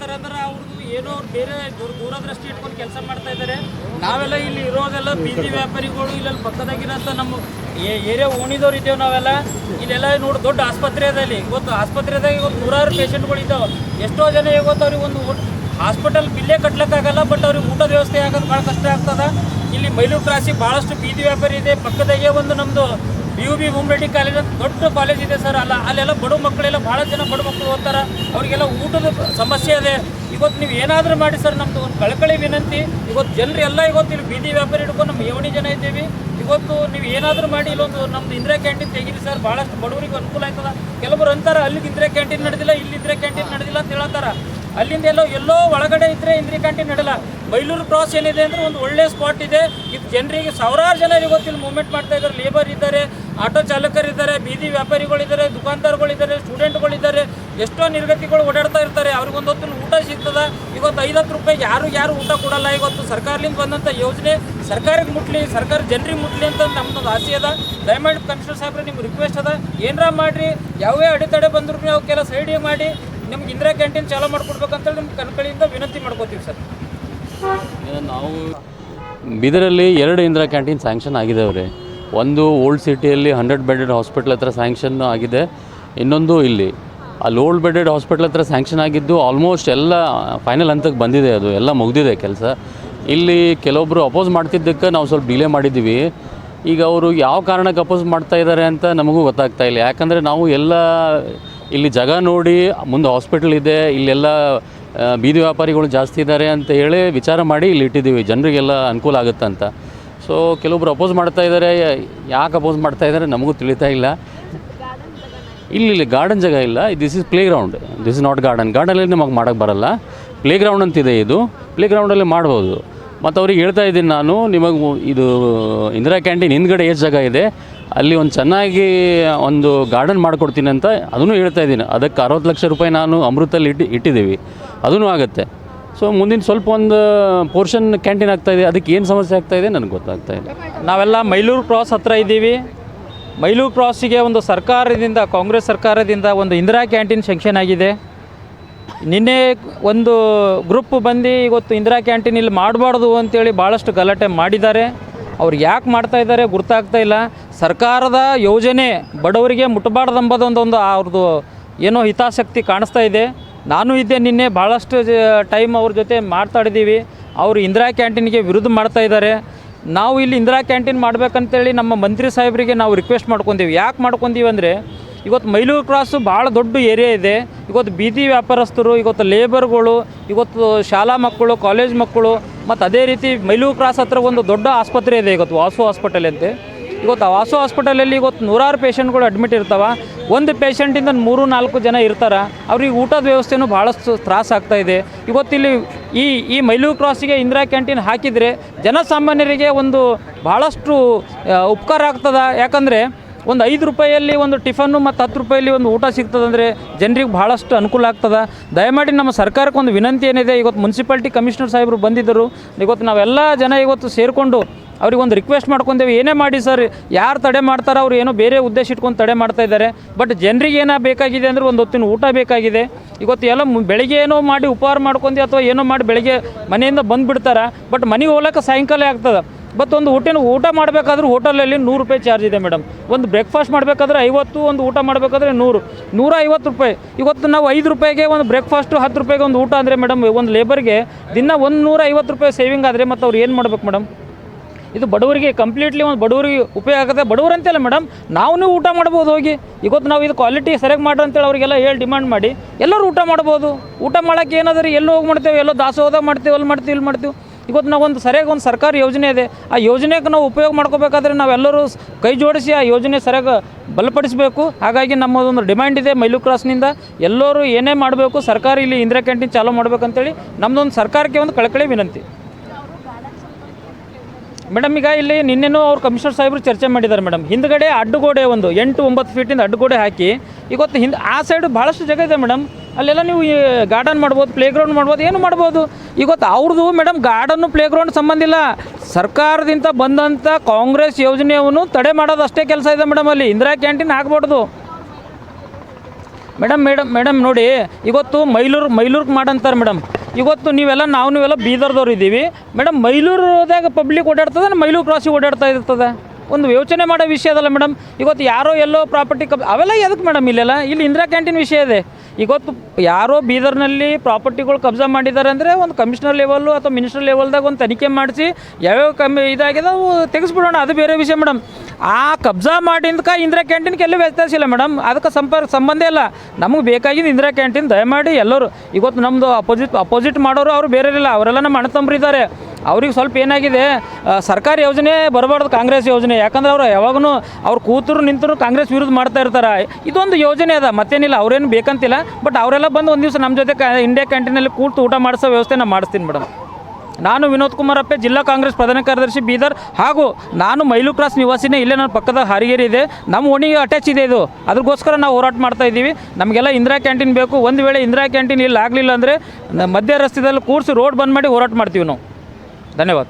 ಮಾಡ್ತಾರೆ ಅಂದ್ರೆ ಅವ್ರದ್ದು ಏನೋ ಅವ್ರು ಬೇರೆ ದೂರ ದೂರದೃಷ್ಟಿ ಇಟ್ಕೊಂಡು ಕೆಲಸ ಮಾಡ್ತಾ ಇದ್ದಾರೆ. ನಾವೆಲ್ಲ ಇಲ್ಲಿ ಇರೋದೆಲ್ಲ ಬೀದಿ ವ್ಯಾಪಾರಿಗಳು ಇಲ್ಲೆಲ್ಲ ಪಕ್ಕದಾಗಿರೋಂಥ ನಮ್ಮ ಏರಿಯಾ ಓಣಿದವ್ರು ಇದ್ದೇವೆ ನಾವೆಲ್ಲ. ಇಲ್ಲೆಲ್ಲ ನೋಡಿ, ದೊಡ್ಡ ಆಸ್ಪತ್ರೆ ಅದ ಅಲ್ಲಿ. ಇವತ್ತು ಆಸ್ಪತ್ರೆದಾಗ ಇವತ್ತು ನೂರಾರು ಪೇಷಂಟ್ಗಳು ಇದ್ದಾವೆ. ಎಷ್ಟೋ ಜನ ಇವತ್ತು ಅವ್ರಿಗೆ ಒಂದು ಹಾಸ್ಪಿಟಲ್ ಬಿಲ್ಲೇ ಕಟ್ಲಿಕ್ಕಾಗಲ್ಲ ಬಟ್ ಅವ್ರಿಗೆ ಊಟದ ವ್ಯವಸ್ಥೆ ಆಗೋದು ಭಾಳ ಕಷ್ಟ ಆಗ್ತದ. ಇಲ್ಲಿ ಮೈಲೂರು ಕ್ರಾಸಿ ಭಾಳಷ್ಟು ಬೀದಿ ವ್ಯಾಪಾರಿ ಇದೆ. ಪಕ್ಕದಾಗೆ ಒಂದು ನಮ್ಮದು ಯು ಬಿ ರೆಡ್ಡಿ ಕಾಲೇಜ್ ಅಂತ ದೊಡ್ಡ ಕಾಲೇಜ್ ಇದೆ ಸರ್. ಅಲ್ಲ, ಅಲ್ಲೆಲ್ಲ ಬಡ ಮಕ್ಕಳೆಲ್ಲ ಭಾಳ ಜನ ಬಡ ಮಕ್ಕಳು ಓದ್ತಾರೆ. ಅವರಿಗೆಲ್ಲ ಊಟದ ಸಮಸ್ಯೆ ಇದೆ. ಇವತ್ತು ನೀವು ಏನಾದರೂ ಮಾಡಿ ಸರ್ ನಮ್ಮದು ಒಂದು ಕಳಕಳಿ ವಿನಂತಿ. ಇವತ್ತು ಜನರು ಎಲ್ಲ ಇವತ್ತು ಇಲ್ಲಿ ಬೀದಿ ವ್ಯಾಪಾರಿ ಹಿಡ್ಕೊಂಡು ನಮ್ಮ ಏವಣಿ ಜನ ಇದ್ದೀವಿ. ಇವತ್ತು ನೀವು ಏನಾದರೂ ಮಾಡಿ, ಇಲ್ಲೊಂದು ನಮ್ದು ಇಂದಿರಾ ಕ್ಯಾಂಟೀನ್ ತೆಗೀರಿ ಸರ್. ಭಾಳಷ್ಟು ಬಡವರಿಗೆ ಅನುಕೂಲ ಆಯ್ತದ ಕೆಲವರು ಅಂತಾರೆ ಅಲ್ಲಿಗೆ ಇಂದಿರಾ ಕ್ಯಾಂಟೀನ್ ನಡೆದಿಲ್ಲ ಇಲ್ಲಿ ಇಂದಿರಾ ಕ್ಯಾಂಟೀನ್ ನಡೆದಿಲ್ಲ ಅಂತ ಹೇಳ್ತಾರ ಅಲ್ಲಿಂದ ಎಲ್ಲೋ ಎಲ್ಲೋ ಒಳಗಡೆ ಇದ್ರೆ ಇಂದ್ರಿ ಕ್ಯಾಂಟೀನ್ ನಡೆಯಲ್ಲ ಮೈಲೂರು ಕ್ರಾಸ್ ಏನಿದೆ ಅಂದ್ರೆ ಒಂದು ಒಳ್ಳೆ ಸ್ಪಾಟ್ ಇದೆ. ಇದು ಜನರಿಗೆ ಸಾವಿರಾರು ಜನ ಇವತ್ತು ಇಲ್ಲಿ ಮೂವ್ಮೆಂಟ್ ಮಾಡ್ತಾ ಇದ್ದಾರೆ ಲೇಬರ್ ಇದ್ದಾರೆ ಆಟೋ ಚಾಲಕರಿದ್ದಾರೆ, ಬೀದಿ ವ್ಯಾಪಾರಿಗಳಿದ್ದಾರೆ, ದುಕಾನ್ದಾರ್ಗಳಿದ್ದಾರೆ ಸ್ಟೂಡೆಂಟ್ಗಳಿದ್ದಾರೆ ಎಷ್ಟೋ ನಿರ್ಗತಿಗಳು ಓಡಾಡ್ತಾ ಇರ್ತಾರೆ. ಅವ್ರಿಗೊಂದು ಒಂದೊತ್ತು ಊಟ ಸಿಗ್ತದ. ಇವತ್ತು ಐವತ್ತು ರೂಪಾಯಿ ಯಾರು ಯಾರು ಊಟ ಕೊಡಲ್ಲ. ಇವತ್ತು ಸರ್ಕಾರದಿಂದ ಬಂದಂಥ ಯೋಜನೆ, ಸರ್ಕಾರಕ್ಕೆ ಮುಟ್ಲಿ, ಸರ್ಕಾರ ಜನರಿಗೆ ಮುಟ್ಲಿ ಅಂತ ನಮ್ದೊಂದು ಆಸೆ ಅದ. ದಯಮಾಡಿ ಕಮಿಷನರ್ ಸಾಹೇಬ್ರೆ, ನಿಮ್ಗೆ ರಿಕ್ವೆಸ್ಟ್ ಅದ. ಏನರ ಮಾಡಿರಿ ಯಾವೇ ಅಡೆತಡೆ ಬಂದ್ರು ಅವಕ್ಕೆಲ್ಲ ಸೈಡಿ ಮಾಡಿ. ನಿಮ್ಗೆ ಇಂದಿರಾ ಕ್ಯಾಂಟೀನ್ ಚಾಲೂ ಮಾಡ್ಕೊಡ್ಬೇಕಂತೇಳಿ ನಿಮ್ಮ ಕಣ್ಕಳಿಯಿಂದ ವಿನಂತಿ ಮಾಡ್ಕೋತೀವಿ ಸರ್. ನಾವು ಬೀದರಲ್ಲಿ ಎರಡು ಇಂದಿರಾ ಕ್ಯಾಂಟೀನ್ ಸ್ಯಾಂಕ್ಷನ್ ಆಗಿದ್ದಾವೆ ರೀ ಒಂದು ಓಲ್ಡ್ ಸಿಟಿಯಲ್ಲಿ ಹಂಡ್ರೆಡ್ ಬೆಡೆಡ್ ಹಾಸ್ಪಿಟ್ಲ್ ಹತ್ರ ಸ್ಯಾಂಕ್ಷನ್ ಆಗಿದೆ ಇನ್ನೊಂದು ಇಲ್ಲಿ. ಅಲ್ಲಿ ಓಲ್ಡ್ ಬೆಡೆಡ್ ಹಾಸ್ಪಿಟ್ಲ್ ಹತ್ರ ಸ್ಯಾಂಕ್ಷನ್ ಆಗಿದ್ದು ಆಲ್ಮೋಸ್ಟ್ ಎಲ್ಲ ಫೈನಲ್ ಹಂತಕ್ಕೆ ಬಂದಿದೆ ಅದು ಎಲ್ಲ ಮುಗಿದಿದೆ ಕೆಲಸ. ಇಲ್ಲಿ ಕೆಲವೊಬ್ಬರು ಅಪೋಸ್ ಮಾಡ್ತಿದ್ದಕ್ಕೆ ನಾವು ಸ್ವಲ್ಪ ಡಿಲೇ ಮಾಡಿದ್ದೀವಿ. ಈಗ ಅವರು ಯಾವ ಕಾರಣಕ್ಕೆ ಅಪೋಸ್ ಮಾಡ್ತಾ ಇದ್ದಾರೆ ಅಂತ ನಮಗೂ ಗೊತ್ತಾಗ್ತಾ ಇಲ್ಲ. ಯಾಕಂದರೆ ನಾವು ಎಲ್ಲ ಇಲ್ಲಿ ಜಾಗ ನೋಡಿ, ಮುಂದೆ ಹಾಸ್ಪಿಟಲ್ ಇದೆ, ಇಲ್ಲೆಲ್ಲ ಬೀದಿ ವ್ಯಾಪಾರಿಗಳು ಜಾಸ್ತಿ ಇದ್ದಾರೆ ಅಂತ ಹೇಳಿ ವಿಚಾರ ಮಾಡಿ ಇಲ್ಲಿ ಇಟ್ಟಿದ್ದೀವಿ. ಜನರಿಗೆಲ್ಲ ಅನುಕೂಲ ಆಗುತ್ತೆ ಅಂತ. ಸೊ ಕೆಲವೊಬ್ರು ಅಪೋಸ್ ಮಾಡ್ತಾ ಇದ್ದಾರೆ ಯಾಕೆ ಅಪೋಸ್ ಮಾಡ್ತಾ ಇದ್ದಾರೆ ನಮಗೂ ತಿಳಿತಾ ಇಲ್ಲ. ಇಲ್ಲಿ ಇಲ್ಲಿ ಗಾರ್ಡನ್ ಜಾಗ ಇಲ್ಲ. This is playground this is not garden ಗಾರ್ಡನಲ್ಲಿ ನಮಗೆ ಮಾಡೋಕ್ಕೆ ಬರಲ್ಲ. ಪ್ಲೇ ಗ್ರೌಂಡ್ ಅಂತಿದೆ ಇದು. ಪ್ಲೇ ಗ್ರೌಂಡಲ್ಲಿ ಮಾಡ್ಬೋದು. ಮತ್ತು ಅವ್ರಿಗೆ ಹೇಳ್ತಾ ಇದ್ದೀನಿ ನಾನು, ನಿಮಗೆ ಇದು, ಇಂದಿರಾ ಕ್ಯಾಂಟೀನ್ ಹಿಂದ್ಗಡೆ ಎಷ್ಟು ಜಾಗ ಇದೆ. ಅಲ್ಲಿ ಒಂದು ಚೆನ್ನಾಗಿ ಒಂದು ಗಾರ್ಡನ್ ಮಾಡಿಕೊಡ್ತೀನಿ ಅಂತ ಅದನ್ನು ಹೇಳ್ತಾ ಇದ್ದೀನಿ. ಅದಕ್ಕೆ ಅರವತ್ತು ಲಕ್ಷ ರೂಪಾಯಿ ನಾನು ಅಮೃತಲ್ಲಿ ಇಟ್ಟು, ಇಟ್ಟಿದ್ದೀವಿ. ಅದೂ ಆಗುತ್ತೆ. ಸೊ ಮುಂದಿನ ಸ್ವಲ್ಪ ಒಂದು ಪೋರ್ಷನ್ ಕ್ಯಾಂಟೀನ್ ಆಗ್ತಾ ಇದೆ. ಅದಕ್ಕೆ ಏನು ಸಮಸ್ಯೆ ಆಗ್ತಾ ಇದೆ ನನಗೆ ಗೊತ್ತಾಗ್ತಾ ಇಲ್ಲ. ನಾವೆಲ್ಲ ಮೈಲೂರು ಕ್ರಾಸ್ ಹತ್ರ ಇದ್ದೀವಿ. ಮೈಲೂರು ಕ್ರಾಸಿಗೆ ಒಂದು ಸರ್ಕಾರದಿಂದ, ಕಾಂಗ್ರೆಸ್ ಸರ್ಕಾರದಿಂದ ಒಂದು ಇಂದಿರಾ ಕ್ಯಾಂಟೀನ್ ಸೆಂಕ್ಷನ್ ಆಗಿದೆ. ನಿನ್ನೆ ಒಂದು ಗ್ರೂಪ್ ಬಂದು ಇವತ್ತು ಇಂದಿರಾ ಕ್ಯಾಂಟೀನ್ ಇಲ್ಲಿ ಮಾಡಬಾರ್ದು ಅಂತೇಳಿ ಭಾಳಷ್ಟು ಗಲಾಟೆ ಮಾಡಿದ್ದಾರೆ. ಅವ್ರು ಯಾಕೆ ಮಾಡ್ತಾ ಇದ್ದಾರೆ ಗೊತ್ತಾಗ್ತಾ ಇಲ್ಲ. ಸರ್ಕಾರದ ಯೋಜನೆ ಬಡವರಿಗೆ ಮುಟ್ಟಬಾರ್ದಂಬದೊಂದು ಒಂದು ಅವ್ರದ್ದು ಏನೋ ಹಿತಾಸಕ್ತಿ ಕಾಣಿಸ್ತಾ ಇದೆ. ನಾನು ಇದ್ದೆ ನಿನ್ನೆ ಭಾಳಷ್ಟು ಟೈಮ್ ಅವ್ರ ಜೊತೆ ಮಾತಾಡಿದ್ದೀವಿ ಅವರು ಇಂದಿರಾ ಕ್ಯಾಂಟೀನ್ಗೆ ವಿರುದ್ಧ ಮಾಡ್ತಾ ಇದ್ದಾರೆ. ನಾವು ಇಲ್ಲಿ ಇಂದಿರಾ ಕ್ಯಾಂಟೀನ್ ಮಾಡಬೇಕಂತೇಳಿ ನಮ್ಮ ಮಂತ್ರಿ ಸಾಹೇಬರಿಗೆ ನಾವು ರಿಕ್ವೆಸ್ಟ್ ಮಾಡ್ಕೊಂತೀವಿ. ಯಾಕೆ ಮಾಡ್ಕೊಂತೀವಿ ಅಂದರೆ, ಇವತ್ತು ಮೈಲೂರು ಕ್ರಾಸು ಭಾಳ ದೊಡ್ಡ ಏರಿಯಾ ಇದೆ. ಇವತ್ತು ಬೀದಿ ವ್ಯಾಪಾರಸ್ಥರು, ಇವತ್ತು ಲೇಬರ್ಗಳು ಇವತ್ತು ಶಾಲಾ ಮಕ್ಕಳು ಕಾಲೇಜ್ ಮಕ್ಕಳು, ಮತ್ತು ಅದೇ ರೀತಿ ಮೈಲೂರು ಕ್ರಾಸ್ ಹತ್ರ ಒಂದು ದೊಡ್ಡ ಆಸ್ಪತ್ರೆ ಇದೆ ಇವತ್ತು ವಾಸು ಹಾಸ್ಪಿಟಲ್ ಅಂತೆ. ಇವತ್ತು ವಾಸು ಹಾಸ್ಪಿಟಲಲ್ಲಿ ಇವತ್ತು ನೂರಾರು ಪೇಷಂಟ್ಗಳು ಅಡ್ಮಿಟ್ ಇರ್ತಾವೆ. ಒಂದು ಪೇಷಂಟಿಂದ ಮೂರು, ನಾಲ್ಕು ಜನ ಇರ್ತಾರೆ. ಅವ್ರಿಗೆ ಊಟದ ವ್ಯವಸ್ಥೆನೂ ಭಾಳಷ್ಟು ತ್ರಾಸ ಇದೆ. ಇವತ್ತಿಲ್ಲಿ ಈ ಈ ಮೈಲೂರು ಕ್ರಾಸಿಗೆ ಇಂದಿರಾ ಕ್ಯಾಂಟೀನ್ ಹಾಕಿದರೆ ಜನಸಾಮಾನ್ಯರಿಗೆ ಒಂದು ಭಾಳಷ್ಟು ಉಪಕಾರ ಆಗ್ತದೆ. ಯಾಕಂದರೆ ಒಂದು ಐದು ರೂಪಾಯಿಯಲ್ಲಿ ಒಂದು ಟಿಫನ್ನು ಮತ್ತು ಹತ್ತು ರೂಪಾಯಲ್ಲಿ ಒಂದು ಊಟ ಸಿಗ್ತದಂದರೆ ಜನರಿಗೆ ಭಾಳಷ್ಟು ಅನುಕೂಲ ಆಗ್ತದೆ. ದಯಮಾಡಿ ನಮ್ಮ ಸರ್ಕಾರಕ್ಕೆ ಒಂದು ವಿನಂತಿ ಏನಿದೆ, ಇವತ್ತು ಮುನ್ಸಿಪಾಲ್ಟಿ ಕಮಿಷನರ್ ಸಾಹೇಬರು ಬಂದಿದ್ದರು. ಇವತ್ತು ನಾವೆಲ್ಲ ಜನ ಇವತ್ತು ಸೇರಿಕೊಂಡು ಅವ್ರಿಗೆ ಒಂದು ರಿಕ್ವೆಸ್ಟ್ ಮಾಡ್ಕೊಂತೇವೆ ಏನೇ ಮಾಡಿ ಸರ್, ಯಾರು ತಡೆ ಮಾಡ್ತಾರೋ ಅವ್ರು ಏನೋ ಬೇರೆ ಉದ್ದೇಶ ಇಟ್ಕೊಂಡು ತಡೆ ಮಾಡ್ತಾ ಇದ್ದಾರೆ. ಬಟ್ ಜನರಿಗೆ ಏನೋ ಬೇಕಾಗಿದೆ ಅಂದರೆ ಒಂದು ಹೊತ್ತಿನ ಊಟ ಬೇಕಾಗಿದೆ. ಇವತ್ತು ಎಲ್ಲ ಬೆಳಿಗ್ಗೆ ಏನೋ ಮಾಡಿ ಉಪಹಾರ ಮಾಡ್ಕೊಂಡು ಅಥವಾ ಏನೋ ಮಾಡಿ ಬೆಳಿಗ್ಗೆ ಮನೆಯಿಂದ ಬಂದುಬಿಡ್ತಾರೆ. ಬಟ್ ಮನೆಗೆ ಹೋಗ್ಲಿಕ್ಕೆ ಸಾಯಂಕಾಲ ಆಗ್ತದೆ. ಬಟ್ ಒಂದು ಊಟಿನ ಊಟ ಮಾಡಬೇಕಾದ್ರೆ ಹೋಟೆಲಲ್ಲಿ ನೂರು ರೂಪಾಯಿ ಚಾರ್ಜ್ ಇದೆ ಮೇಡಮ್ ಒಂದು ಬ್ರೇಕ್ಫಾಸ್ಟ್ ಮಾಡಬೇಕಾದ್ರೆ ಐವತ್ತು, ಒಂದು ಊಟ ಮಾಡಬೇಕಾದ್ರೆ ನೂರು. ನೂರ ಐವತ್ತು ರೂಪಾಯಿ. ಇವತ್ತು ನಾವು ಐದು ರೂಪಾಯಿಗೆ ಒಂದು ಬ್ರೇಕ್ಫಾಸ್ಟು ಹತ್ತು ರೂಪಾಯಿಗೆ ಒಂದು ಊಟ ಅಂದರೆ ಮೇಡಮ್ ಒಂದು ಲೇಬರ್ಗೆ ದಿನ ಒಂದು ನೂರ ಐವತ್ತು ರೂಪಾಯಿ ಸೇವಿಂಗ್ ಆದರೆ ಮತ್ತು ಅವ್ರು ಏನು ಮಾಡ್ಬೇಕು ಮೇಡಮ್ ಇದು ಬಡವರಿಗೆ ಕಂಪ್ಲೀಟ್ಲಿ ಒಂದು ಬಡವರಿಗೆ ಉಪಯೋಗ ಆಗುತ್ತೆ. ಬಡವರು ಅಂತಲ್ಲ ಮೇಡಮ್ ನಾವು ಊಟ ಮಾಡ್ಬೋದು ಹೋಗಿ. ಇವತ್ತು ನಾವು ಇದು ಕ್ವಾಲಿಟಿ ಸರಿಯಾಗಿ ಮಾಡ್ರಿ ಅಂತೇಳಿ ಅವರಿಗೆಲ್ಲ ಹೇಳಿ ಡಿಮ್ಯಾಂಡ್ ಮಾಡಿ, ಎಲ್ಲರೂ ಊಟ ಮಾಡ್ಬೋದು. ಊಟ ಮಾಡೋಕ್ಕೆ ಏನಾದರೂ ಎಲ್ಲೋ ಹೋಗಿ ಮಾಡ್ತೇವೆ, ಎಲ್ಲೋ ದಾಸೋಹದ ಮಾಡ್ತೀವಿ ಅಲ್ಲಿ ಮಾಡ್ತೀವಿ ಇಲ್ಲಿ ಮಾಡ್ತೀವಿ. ಇವತ್ತು ನಾವು ಒಂದು ಸರಿಯಾಗಿ ಒಂದು ಸರ್ಕಾರಿ ಯೋಜನೆ ಇದೆ. ಆ ಯೋಜನೆಗೆ ನಾವು ಉಪಯೋಗ ಮಾಡ್ಕೋಬೇಕಾದ್ರೆ ನಾವೆಲ್ಲರೂ ಕೈ ಜೋಡಿಸಿ ಆ ಯೋಜನೆ ಸರಿಯಾಗಿ ಬಲಪಡಿಸಬೇಕು. ಹಾಗಾಗಿ ನಮ್ಮದೊಂದು ಡಿಮ್ಯಾಂಡ್ ಇದೆ ಮೈಲು ಕ್ರಾಸ್ನಿಂದ ಎಲ್ಲರೂ ಏನೇ ಮಾಡಬೇಕು, ಸರ್ಕಾರ ಇಲ್ಲಿ ಇಂದಿರಾ ಕ್ಯಾಂಟೀನ್ ಚಾಲೂ ಮಾಡಬೇಕಂತೇಳಿ ನಮ್ಮದೊಂದು ಸರ್ಕಾರಕ್ಕೆ ಒಂದು ಕಳಕಳಿ ವಿನಂತಿ. ಮೇಡಮ್, ಈಗ ಇಲ್ಲಿ ನಿನ್ನೆನೂ ಅವ್ರು ಕಮಿಷನರ್ ಸಾಹೇಬರು ಚರ್ಚೆ ಮಾಡಿದ್ದಾರೆ ಮೇಡಮ್. ಹಿಂದ್ಗಡೆ ಅಡ್ಡಗೋಡೆ ಒಂದು, ಎಂಟು ಒಂಬತ್ತು ಫೀಟಿಂದ ಅಡ್ಡಗೋಡೆ ಹಾಕಿ, ಇವತ್ತು ಹಿಂದೆ, ಆ ಸೈಡ್ ಭಾಳಷ್ಟು ಜಾಗ ಇದೆ ಮೇಡಮ್. ಅಲ್ಲೆಲ್ಲ ನೀವು ಗಾರ್ಡನ್ ಮಾಡ್ಬೋದು ಪ್ಲೇ ಗ್ರೌಂಡ್ ಮಾಡ್ಬೋದು, ಏನು ಮಾಡ್ಬೋದು? ಇವತ್ತು ಅವ್ರದ್ದು ಮೇಡಮ್ ಗಾರ್ಡನ್ನು ಪ್ಲೇ ಗ್ರೌಂಡ್ ಸಂಬಂಧ ಇಲ್ಲ. ಸರ್ಕಾರದಿಂದ ಬಂದಂಥ ಕಾಂಗ್ರೆಸ್ ಯೋಜನೆಯವನು ತಡೆ ಮಾಡೋದು ಅಷ್ಟೇ ಕೆಲಸ ಇದೆ ಮೇಡಮ್ ಅಲ್ಲಿ. ಇಂದಿರಾ ಕ್ಯಾಂಟೀನ್ ಹಾಕ್ಬಾರ್ದು ಮೇಡಮ್ ಮೇಡಮ್ ಮೇಡಮ್ ನೋಡಿ, ಇವತ್ತು ಮೈಲೂರು, ಮೈಲೂರ್ಗೆ ಮಾಡಂತಾರೆ ಮೇಡಮ್. ಇವತ್ತು ನೀವೆಲ್ಲ, ನಾವು ನೀವೆಲ್ಲ ಬೀದರ್ದವ್ರು ಇದ್ದೀವಿ. ಮೇಡಮ್ ಮೈಲೂರದಾಗ ಪಬ್ಲಿಕ್ ಓಡಾಡ್ತದೆ ಮೈಲೂರು ಕ್ರಾಸಿಗೆ ಓಡಾಡ್ತಾ ಇರ್ತದೆ? ಒಂದು ಯೋಚನೆ ಮಾಡೋ ವಿಷಯ ಅದಲ್ಲ ಮೇಡಮ್. ಇವತ್ತು ಯಾರೋ ಎಲ್ಲೋ ಪ್ರಾಪರ್ಟಿ ಕಬ್, ಅವೆಲ್ಲ ಎದಕ್ಕೆ ಮೇಡಮ್ ಇಲ್ಲೆಲ್ಲ? ಇಲ್ಲಿ ಇಂದಿರಾ ಕ್ಯಾಂಟೀನ್ ವಿಷಯ ಇದೆ. ಇವತ್ತು ಯಾರೋ ಬೀದರ್ನಲ್ಲಿ ಪ್ರಾಪರ್ಟಿಗಳು ಕಬ್ಜಾ ಮಾಡಿದ್ದಾರೆ ಅಂದರೆ ಒಂದು ಕಮಿಷನರ್ ಲೆವೆಲ್ಲು ಅಥವಾ ಮಿನಿಸ್ಟರ್ ಲೆವೆಲ್ದಾಗ ಒಂದು ತನಿಖೆ ಮಾಡಿಸಿ ಯಾವ್ಯಾವ ಕಮ್ಮಿ ಇದಾಗಿದೆ ಅವು ತೆಗೆಸ್ಬಿಡೋಣ. ಅದು ಬೇರೆ ವಿಷಯ ಮೇಡಮ್. ಆ ಕಬ್ಜಾ ಮಾಡಿದ್ಕ ಇಂದಿರಾ ಕ್ಯಾಂಟೀನ್ಗೆ ಎಲ್ಲೂ ವ್ಯತ್ಯಾಸ ಇಲ್ಲ ಮೇಡಮ್ ಅದಕ್ಕೆ ಸಂಪರ್ಕ ಸಂಬಂಧ ಇಲ್ಲ. ನಮಗೆ ಬೇಕಾಗಿದ್ದು ಇಂದಿರಾ ಕ್ಯಾಂಟೀನ್ ದಯಮಾಡಿ ಎಲ್ಲರೂ ಇವತ್ತು ನಮ್ಮದು ಅಪೋಸಿಟ್ ಅಪೋಸಿಟ್ ಮಾಡೋರು ಅವರು ಬೇರೆ ಇಲ್ಲ ಅವರೆಲ್ಲ ನಮ್ಮ ಅಣ್ಣ ಇದ್ದಾರೆ. ಅವ್ರಿಗೆ ಸ್ವಲ್ಪ ಏನಾಗಿದೆ ಸರ್ಕಾರಿ ಯೋಜನೆ ಬರಬಾರ್ದು ಕಾಂಗ್ರೆಸ್ ಯೋಜನೆ. ಯಾಕಂದ್ರೆ ಅವ್ರು ಯಾವಾಗೂ ಅವ್ರು ಕೂತರು ನಿಂತರು ಕಾಂಗ್ರೆಸ್ ವಿರುದ್ಧ ಮಾಡ್ತಾ ಇರ್ತಾರೆ. ಇದೊಂದು ಯೋಜನೆ ಅದ. ಮತ್ತೇನಿಲ್ಲ. ಅವ್ರೇನು ಬೇಕಂತಿಲ್ಲ. ಬಟ್ ಅವರೆಲ್ಲ ಬಂದು ಒಂದು ದಿವಸ ನಮ್ಮ ಜೊತೆ ಇಂಡಿಯಾ ಕ್ಯಾಂಟೀನಲ್ಲಿ ಕೂತು ಊಟ ಮಾಡಿಸೋ ವ್ಯವಸ್ಥೆ ನಾನು ಮಾಡಿಸ್ತೀನಿ ಮೇಡಮ್ ನಾನು ವಿನೋದ್ ಕುಮಾರ್ ಅಪ್ಪೆ ಜಿಲ್ಲಾ ಕಾಂಗ್ರೆಸ್ ಪ್ರಧಾನ ಕಾರ್ಯದರ್ಶಿ ಬೀದರ್ ಹಾಗೂ ನಾನು ಮೈಲು ಕ್ರಾಸ್ ನಿವಾಸಿನೇ ಇಲ್ಲೇ ನನ್ನ ಪಕ್ಕದ ಹಾರಿಗೇರಿ ಇದೆ. ನಮ್ಮ ಓಣಿಗೆ ಅಟ್ಯಾಚ್ ಇದೆ ಇದು. ಅದಕ್ಕೋಸ್ಕರ ನಾವು ಹೋರಾಟ ಮಾಡ್ತಾ ಇದ್ದೀವಿ. ನಮಗೆಲ್ಲ ಇಂದಿರಾ ಕ್ಯಾಂಟೀನ್ ಬೇಕು. ಒಂದು ವೇಳೆ ಇಂದಿರಾ ಕ್ಯಾಂಟೀನ್ ಇಲ್ಲಿ, ಆಗಲಿಲ್ಲ ಅಂದರೆ ಮಧ್ಯ ರಸ್ತೆದಲ್ಲಿ ಕೂರಿಸಿ ರೋಡ್ ಬಂದ್ ಮಾಡಿ ಹೋರಾಟ ಮಾಡ್ತೀವಿ ನಾವು. ಧನ್ಯವಾದ.